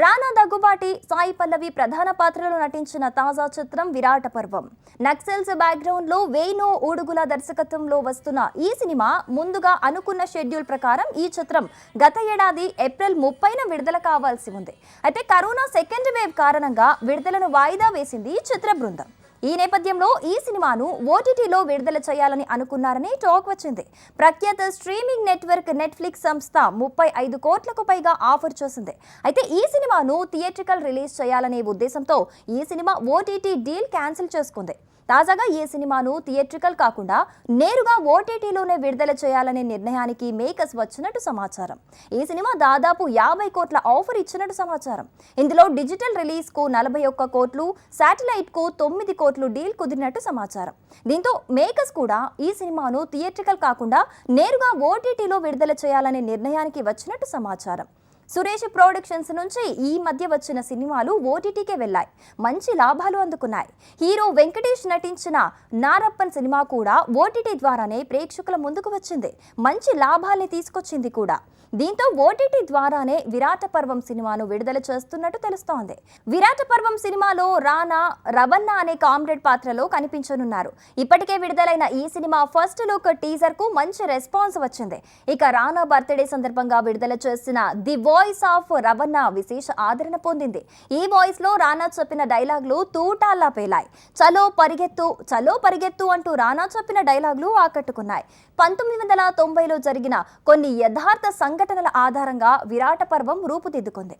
రానా దగ్గుబాటి సాయి పల్లవి ప్రధాన పాత్రలో నటించిన తాజా చిత్రం విరాట పర్వం. నక్సల్స్ బ్యాక్గ్రౌండ్లో వేణు ఊడుగుల దర్శకత్వంలో వస్తున్న ఈ సినిమా ముందుగా అనుకున్న షెడ్యూల్ ప్రకారం ఈ చిత్రం గత ఏడాది ఏప్రిల్ ముప్పైన విడుదల కావాల్సి ఉంది. అయితే కరోనా సెకండ్ వేవ్ కారణంగా విడుదలను వాయిదా వేసింది ఈ చిత్ర బృందం. ఈ నేపథ్యంలో ఈ సినిమాను ఓటీటీలో విడుదల చేయాలని అనుకున్నారని టాక్ వచ్చింది. ప్రఖ్యాత స్ట్రీమింగ్ నెట్వర్క్ నెట్ఫ్లిక్స్ సంస్థ ముప్పై ఐదు కోట్లకు పైగా ఆఫర్ చేసింది. అయితే ఈ సినిమాను థియేట్రికల్ రిలీజ్ చేయాలనే ఉద్దేశంతో ఈ సినిమా ఓటీటీ డీల్ క్యాన్సిల్ చేసుకుంది. తాజాగా ఈ సినిమాను థియేట్రికల్ కాకుండా నేరుగా ఓటీటీలోనే విడుదల చేయాలనే నిర్ణయానికి మేకర్స్ వచ్చినట్టు సమాచారం. ఈ సినిమా దాదాపు యాభై కోట్ల ఆఫర్ ఇచ్చినట్టు సమాచారం. ఇందులో డిజిటల్ రిలీజ్కు నలభై ఒక్క కోట్లు శాటిలైట్కు తొమ్మిది కోట్లు డీల్ కుదిరినట్టు సమాచారం. దీంతో మేకర్స్ కూడా ఈ సినిమాను థియేట్రికల్ కాకుండా నేరుగా ఓటీటీలో విడుదల చేయాలనే నిర్ణయానికి వచ్చినట్టు సమాచారం. సురేష్ ప్రొడక్షన్స్ నుంచి ఈ మధ్య వచ్చిన సినిమాలు ఓటీటీకే వెళ్ళాయి. మంచి లాభాలు అందుకున్నాయి. హీరో వెంకటేష్ నటించిన నారప్పన్ సినిమా కూడా ఓటీటీ ద్వారానే ప్రేక్షకుల ముందుకు వచ్చింది. మంచి లాభాల్ని తీసుకొచ్చింది కూడా. దీంతో ఓటీటీ ద్వారానే విరాట పర్వం సినిమాను విడుదల చేస్తున్నట్టు తెలుస్తోంది. విరాట పర్వం సినిమాలో రానా రవన్న అనే కామ్రేడ్ పాత్రలో కనిపించనున్నారు. ఇప్పటికే విడుదలైన ఈ సినిమా ఫస్ట్ లుక్ టీజర్కు మంచి రెస్పాన్స్ వచ్చింది. ఇక రానా బర్త్డే సందర్భంగా విడుదల చేసిన ది వాయిస్ ఆఫ్ రవణ విశేష ఆదరణ పొందింది. ఈ వాయిస్లో రానా చెప్పిన డైలాగులు తూటాల్లా పేలాయి. చలో పరిగెత్తు చలో పరిగెత్తు అంటూ రానా చెప్పిన డైలాగులు ఆకట్టుకున్నాయి. పంతొమ్మిది వందల తొంభైలో జరిగిన కొన్ని యథార్థ సంఘటనల ఆధారంగా విరాట పర్వం రూపుదిద్దుకుంది.